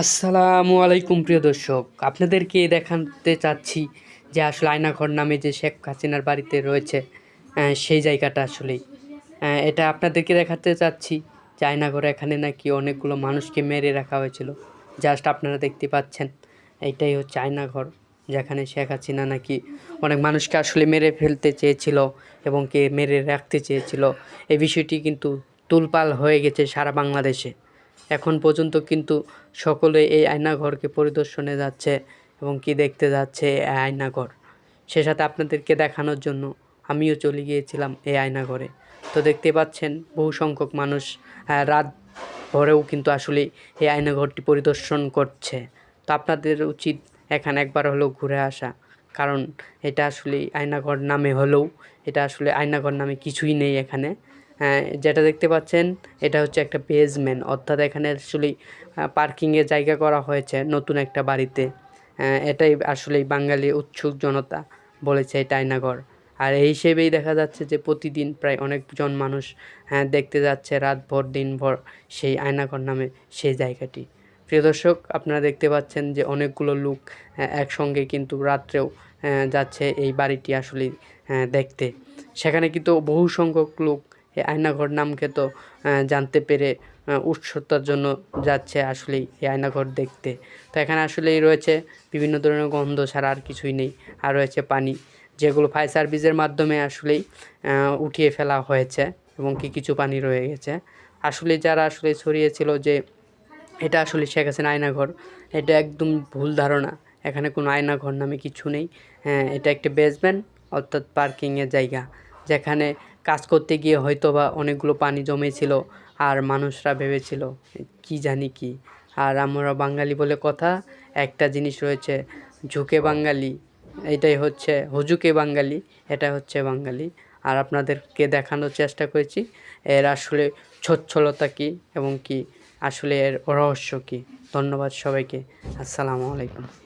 আসসালামু আলাইকুম প্রিয় দর্শক। আপনাদেরকে দেখাতে চাচ্ছি যে আসলে আয়নাঘর নামে যে শেখ হাসিনার বাড়িতে রয়েছে সেই জায়গাটা আসলেই। এটা আপনাদেরকে দেখাতে চাচ্ছি যে আয়নাঘর এখানে নাকি অনেকগুলো মানুষকে মেরে রাখা হয়েছিল। জাস্ট আপনারা দেখতে পাচ্ছেন এইটাই হচ্ছে আয়নাঘর, যেখানে শেখ হাসিনা নাকি অনেক মানুষকে আসলে মেরে ফেলতে চেয়েছিল এবং কে মেরে রাখতে চেয়েছিল। এই বিষয়টি কিন্তু তুলপাল হয়ে গেছে সারা বাংলাদেশে। এখন পর্যন্ত কিন্তু সকলে এই আয়নাঘরকে পরিদর্শনে যাচ্ছে এবং কি দেখতে যাচ্ছে এই আয়নাঘর। সে সাথে আপনাদেরকে দেখানোর জন্য আমিও চলে গিয়েছিলাম এই আয়নাঘরে। তো দেখতে পাচ্ছেন বহু সংখ্যক মানুষ রাত ভরেও কিন্তু আসলে এই আয়নাঘরটি পরিদর্শন করছে। তো আপনাদের উচিত এখানে একবার হলেও ঘুরে আসা, কারণ এটা আসলে আয়নাঘর নামে হলেও, এটা আসলে আয়নাঘর নামে কিছুই নেই এখানে। যেটা দেখতে পাচ্ছেন, এটা হচ্ছে একটা বেসমেন্ট অর্থাৎ এখানে আসলে পার্কিংয়ের জায়গা করা হয়েছে নতুন একটা বাড়িতে। এটাই আসলে বাঙালি উৎসুক জনতা বলেছে এটা আয়নাঘর আর এই হিসেবেই দেখা যাচ্ছে যে প্রতিদিন প্রায় অনেকজন মানুষ হ্যাঁ দেখতে যাচ্ছে রাতভর, দিনভর সেই আয়নাঘর নামে সেই জায়গাটি। প্রিয় দর্শক, আপনারা দেখতে পাচ্ছেন যে অনেকগুলো লোক একসঙ্গে কিন্তু রাত্রেও যাচ্ছে এই বাড়িটি আসলে দেখতে। সেখানে কিন্তু বহু সংখ্যক লোক এই আয়নাঘর নামকে তো জানতে পেরে আহ, উৎসুকতার জন্য যাচ্ছে আসলেই এই আয়নাঘর দেখতে। তো এখানে আসলেই রয়েছে বিভিন্ন ধরনের গন্ধ ছাড়া আর কিছুই নেই। আর রয়েছে পানি যেগুলো ফায়ার সার্ভিসের মাধ্যমে আসলেই উঠিয়ে ফেলা হয়েছে এবং কি কিছু পানি রয়ে গেছে। আসলে যারা আসলে ছড়িয়েছিল যে এটা আসলে শেখ হাসিনা আয়নাঘর এটা একদম ভুল ধারণা। এখানে কোনো আয়নাঘর নামে কিছু নেই। হ্যাঁ এটা একটা বেসমেন্ট অর্থাৎ পার্কিংয়ের জায়গা যেখানে কাজ করতে গিয়ে হয়তো বা অনেকগুলো পানি জমেছিল আর মানুষরা ভেবেছিল, কি জানি কি? আর আমরা বাঙালি বলে কথা, একটা জিনিস রয়েছে, ঝুঁকে বাঙালি। এটাই হচ্ছে, হুজুকে বাঙালি। এটা হচ্ছে বাঙালি। আর আপনাদেরকে দেখানোর চেষ্টা করেছি, এর আসলে সচ্ছলতা কী এবং কি? আসলে এর রহস্য কী? ধন্যবাদ সবাইকে। আসসালামু আলাইকুম।